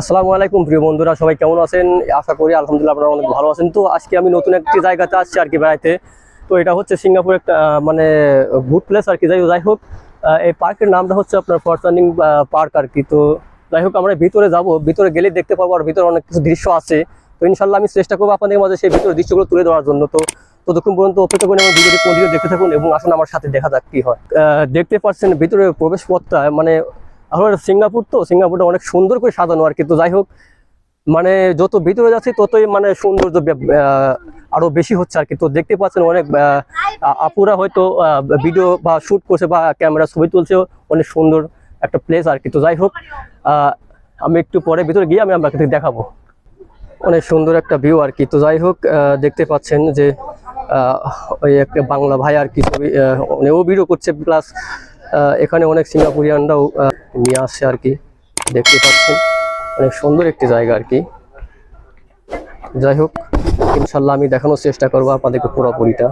আসসালামু আলাইকুম, প্রিয় বন্ধুরা, সবাই কেমন আছেন? আশা করি আলহামদুলিল্লাহ আপনারা অনেক ভালো আছেন। তো আজকে আমি নতুন একটি জায়গাতে আসছি আর কি বেড়াইতে। তো এটা হচ্ছে সিঙ্গাপুর একটা মানে গুড প্লেস আর কি। যাই যাই হোক এই পার্কের নামটা হচ্ছে আপনার ফরসানিং পার্ক আর কি। তো যাই হোক, আমরা ভিতরে যাব। ভিতরে গেলে দেখতে পাবো আর ভিতরে অনেক কিছু দৃশ্য আছে। তো ইনশাল্লাহ আমি চেষ্টা করব আপনাদের মাঝে সেই ভিতরে দৃশ্যগুলো তুলে ধরার জন্য। তো ততক্ষণ পর্যন্ত অপেক্ষা করে আমার ভিডিওটি কন্টিনিউ দেখতে থাকুন এবং আসুন আমার সাথে দেখা যাক কি হয়। দেখতে পাচ্ছেন ভিতরে প্রবেশ পথটা মানে আমার সিঙ্গাপুর তো, সিঙ্গাপুরটা অনেক সুন্দর করে সাজানো আর কি। তো যাই হোক মানে যত ভিতরে যাচ্ছি, ততই মানে সৌন্দর্য আরও বেশি হচ্ছে আর কি। তো দেখতে পাচ্ছেন অনেক আপুরা হয়তো ভিডিও বা শুট করছে বা ক্যামেরা ছবি তুলছে অনেক সুন্দর একটা প্লেস আর কি। তো যাই হোক আমি একটু পরে ভিতরে গিয়ে আমি আপনাকে দেখাবো। অনেক সুন্দর একটা ভিউ আর কি। তো যাই হোক দেখতে পাচ্ছেন যে ওই একটা বাংলা ভাই আর কি ছবি ও ভিডিও করছে প্লাস এখানে অনেক সিঙ্গাপুরিয়ানরাও নিয়ে আসছে আর কি। দেখতে পাচ্ছেন, অনেক সুন্দর একটি জায়গা আর কি। যাই হোক ইনশাল্লাহ আমি দেখানোর চেষ্টা করব আপনাদেরকে পুরোপুরিটা।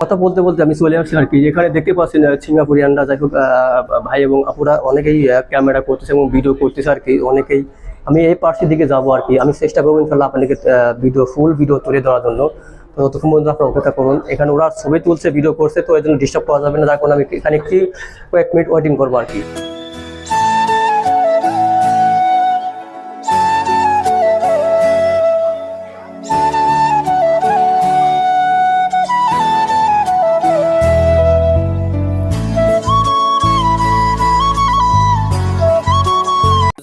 কথা বলতে বলতে আমি চলে আসছি আর কি। এখানে দেখতে পাচ্ছেন সিঙ্গাপুরিয়ানরা যাই হোক ভাই এবং আপুরা অনেকেই ক্যামেরা করতেছে এবং ভিডিও করতেছে আর কি। অনেকেই, আমি এই পার্শ্বের দিকে যাব আর কি। আমি চেষ্টা করব ইনশাল্লাহ আপনাদেরকে ভিডিও ফুল ভিডিও তুলে ধরার জন্য। তো ততক্ষণ পর্যন্ত আপনারা অপেক্ষা করুন। এখানে ওরা ছবি তুলছে ভিডিও করছে, তো এই জন্য ডিস্টার্ব করা যাবে না। যার কারণে আমি এখানে একটি কয়েক মিনিট ওয়েটিং করব আর কি।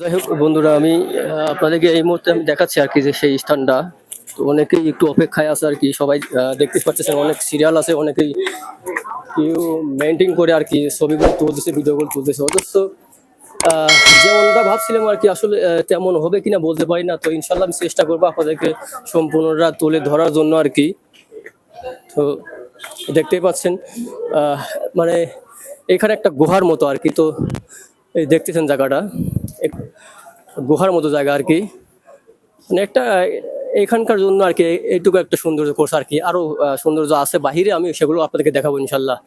যাই হোক বন্ধুরা, আমি আপনাদেরকে এই মুহূর্তে আমি দেখাচ্ছি আর কি যে সেই স্থানটা। তো অনেকেই একটু অপেক্ষায় আছে আর কি, সবাই দেখতে পাচ্ছেন অনেক সিরিয়াল আছে, অনেকেই কেউ মেনটেন করে আর কি ছবিগুলো তুলতেছে ভিডিওগুলো তুলতেছে। অথচ যেমনটা ভাবছিলাম আর কি, আসলে তেমন হবে কিনা বলতে পারি না, তো ইনশাল্লাহ আমি চেষ্টা করব আপনাদেরকে সম্পূর্ণরা তুলে ধরার জন্য আর কি। তো দেখতেই পাচ্ছেন মানে এখানে একটা গুহার মতো আর কি, তো এই দেখতেছেন জায়গাটা গুহার মতো জায়গা আর কি। মানে একটা এখানকার জন্য আর কি এইটুকু একটা সৌন্দর্য কোর্স আর কি। আরও সৌন্দর্য আছে বাহিরে, আমি সেগুলো আপনাদেরকে দেখাবো ইনশাল্লাহ।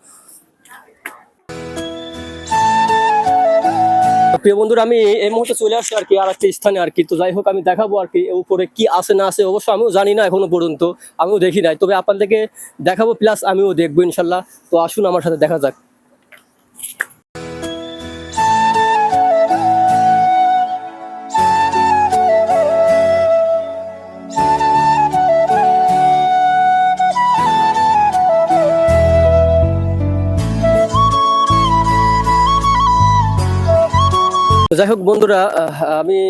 প্রিয় বন্ধুরা, আমি এই মুহূর্তে চলে আসছি আর কি আর একটা স্থানে আর কি। তো যাই হোক, আমি দেখাবো আর কি উপরে কি আছে, না আছে। অবশ্য আমিও জানি না এখনও পর্যন্ত, আমিও দেখি নাই। তবে আপনাদেরকে দেখাবো প্লাস আমিও দেখব ইনশাল্লাহ। তো আসুন আমার সাথে দেখা যাক। তো যাই হোক বন্ধুরা আমি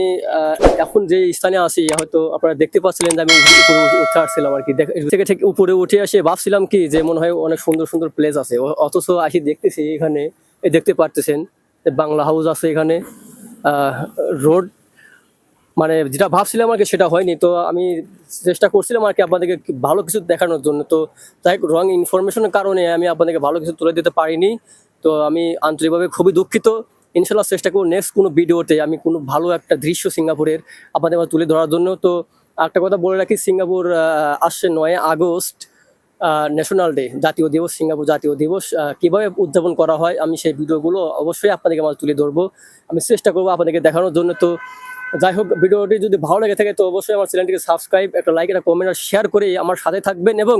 এখন যে স্থানে আছি হয়তো আপনারা দেখতে পাচ্ছিলেন যে আমি উপরে উঠে- আসছিলাম আর কি। থেকে থেকে উপরে উঠে এসে ভাবছিলাম কি যে মনে হয় অনেক সুন্দর সুন্দর প্লেস আছে। অথচ আসি দেখতেছি এখানে দেখতে পারতেছেন বাংলা হাউস আছে এখানে। রোড মানে যেটা ভাবছিলাম আর কি সেটা হয়নি। তো আমি চেষ্টা করছিলাম আর কি আপনাদেরকে ভালো কিছু দেখানোর জন্য। তো তাই রং ইনফরমেশনের কারণে আমি আপনাদেরকে ভালো কিছু তুলে দিতে পারিনি। তো আমি আন্তরিকভাবে খুবই দুঃখিত। ইনশাল্লাহ চেষ্টা করব নেক্সট কোনো ভিডিওতে আমি কোনো ভালো একটা দৃশ্য সিঙ্গাপুরের আপনাদের মাঝে তুলে ধরার জন্য। তো একটা কথা বলে রাখি, সিঙ্গাপুর আসছে নয় আগস্ট ন্যাশনাল ডে জাতীয় দিবস, সিঙ্গাপুর জাতীয় দিবস। কীভাবে উদযাপন করা হয় আমি সেই ভিডিওগুলো অবশ্যই আপনাদেরকে মাঝে তুলে ধরবো। আমি চেষ্টা করব আপনাদেরকে দেখানোর জন্য। তো যাই হোক, ভিডিওটি যদি ভালো লেগে থাকে তো অবশ্যই আমার চ্যানেলটিকে সাবস্ক্রাইব একটা লাইক একটা কমেন্ট আর শেয়ার করে আমার সাথে থাকবেন এবং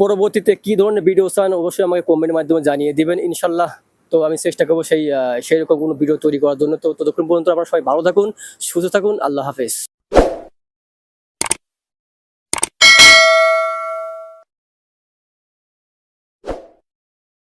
পরবর্তীতে কি ধরনের ভিডিও চান অবশ্যই আমাকে কমেন্টের মাধ্যমে জানিয়ে দেবেন। ইনশাল্লাহ তো আমি চেষ্টা করব সেই আহ, সেই রকম কোনো ভিডিও তৈরি করার জন্য। তো ততক্ষণ পর্যন্ত আপনারা সবাই ভালো থাকুন সুস্থ থাকুন আল্লাহ হাফেজ।